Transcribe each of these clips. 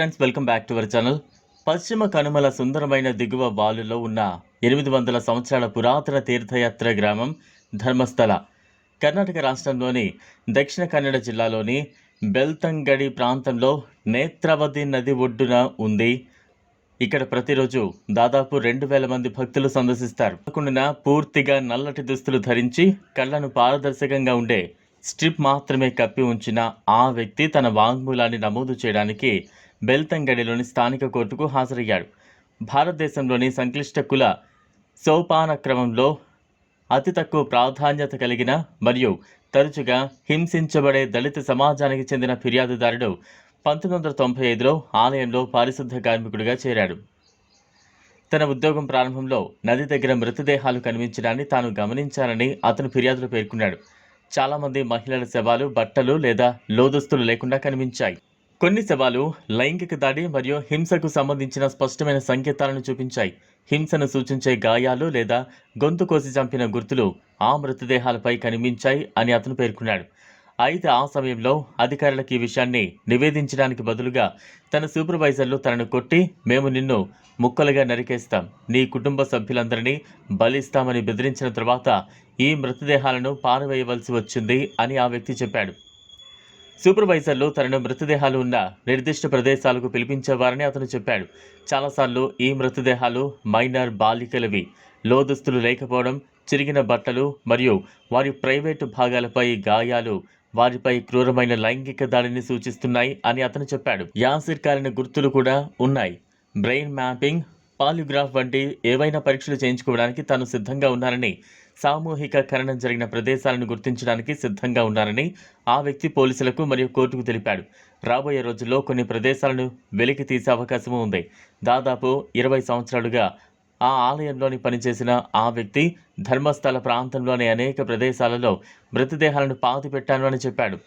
Friends welcome back to our channel పశ్చిమ కనుమల సుందరమైన దిగువ వాలులో ఉన్న ఎనిమిది వందల సంవత్సరాల పురాతన తీర్థయాత్ర గ్రామం ధర్మస్థల కర్ణాటక రాష్ట్రంలోని దక్షిణ కన్నడ జిల్లాలోని బెల్తంగడి ప్రాంతంలో నేత్రవతి నది ఒడ్డున ఉంది. ఇక్కడ ప్రతిరోజు దాదాపు రెండు వేల మంది భక్తులు సందర్శిస్తారు. కాకుండా పూర్తిగా నల్లటి దుస్తులు ధరించి కళ్ళను పారదర్శకంగా ఉండే స్ట్రిప్ మాత్రమే కప్పి ఉంచిన ఆ వ్యక్తి తన వాంగ్మూలాన్ని నమోదు చేయడానికి బెల్తంగడిలోని స్థానిక కోర్టుకు హాజరయ్యాడు. భారతదేశంలోని సంక్లిష్ట కుల సోపానక్రమంలో అతి తక్కువ ప్రాధాన్యత కలిగిన మరియు తరచుగా హింసించబడే దళిత సమాజానికి చెందిన ఫిర్యాదుదారుడు పంతొమ్మిది వందల తొంభై ఐదులో ఆలయంలో పారిశుద్ధ కార్మికుడిగా చేరాడు. తన ఉద్యోగం ప్రారంభంలో నది దగ్గర మృతదేహాలు కనిపించడాన్ని తాను గమనించానని అతను ఫిర్యాదులో పేర్కొన్నాడు. చాలామంది మహిళల శవాలు బట్టలు లేదా లోదుస్తులు లేకుండా కనిపించాయి. కొన్ని శవాలు లైంగిక దాడి మరియు హింసకు సంబంధించిన స్పష్టమైన సంకేతాలను చూపించాయి. హింసను సూచించే గాయాలు లేదా గొంతు కోసి చంపిన గుర్తులు ఆ మృతదేహాలపై కనిపించాయి అని అతను పేర్కొన్నాడు. అయితే ఆ సమయంలో అధికారులకు ఈ విషయాన్ని నివేదించడానికి బదులుగా తన సూపర్వైజర్లు తనను కొట్టి మేము నిన్ను ముక్కలుగా నరికేస్తాం. నీ కుటుంబ సభ్యులందరినీ బలిస్తామని బెదిరించిన తర్వాత ఈ మృతదేహాలను పారవేయవలసి వచ్చింది అని ఆ వ్యక్తి చెప్పాడు. సూపర్వైజర్లు తనను మృతదేహాలు ఉన్న నిర్దిష్ట ప్రదేశాలకు పిలిపించేవారని అతను చెప్పాడు. చాలాసార్లు ఈ మృతదేహాలు మైనర్ బాలికలవి. లోదుస్తులు లేకపోవడం చిరిగిన బట్టలు మరియు వారి ప్రైవేటు భాగాలపై గాయాలు వారిపై క్రూరమైన లైంగిక దాడిని సూచిస్తున్నాయి అని అతను చెప్పాడు. యాసిర్ కాలిన గుర్తులు కూడా ఉన్నాయి. బ్రెయిన్ మ్యాపింగ్ పాలిగ్రాఫ్ వంటి ఏవైనా పరీక్షలు చేయించుకోవడానికి తాను సిద్ధంగా ఉన్నారని సామూహిక ఖననం జరిగిన ప్రదేశాలను గుర్తించడానికి సిద్ధంగా ఉన్నారని ఆ వ్యక్తి పోలీసులకు మరియు కోర్టుకు తెలిపాడు. రాబోయే రోజుల్లో కొన్ని ప్రదేశాలను వెలికి తీసే అవకాశం ఉంది. దాదాపు ఇరవై సంవత్సరాలుగా ఆ ఆలయంలోని పనిచేసిన ఆ వ్యక్తి ధర్మస్థల ప్రాంతంలోని అనేక ప్రదేశాలలో మృతదేహాలను పాతిపెట్టాను అని చెప్పాడు.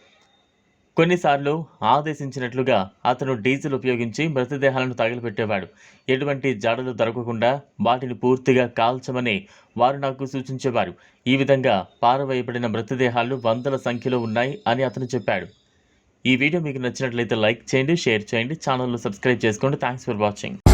కొన్నిసార్లు ఆదేశించినట్లుగా అతను డీజిల్ ఉపయోగించి మృతదేహాలను తగిలిపెట్టేవాడు. ఎటువంటి జాడలు దొరకకుండా వాటిని పూర్తిగా కాల్చమని వారు నాకు సూచించేవారు. ఈ విధంగా పారవేయబడిన మృతదేహాలు వందల సంఖ్యలో ఉన్నాయి అని అతను చెప్పాడు. ఈ వీడియో మీకు నచ్చినట్లయితే లైక్ చేయండి షేర్ చేయండి ఛానల్ను సబ్స్క్రైబ్ చేసుకోండి. Thanks for watching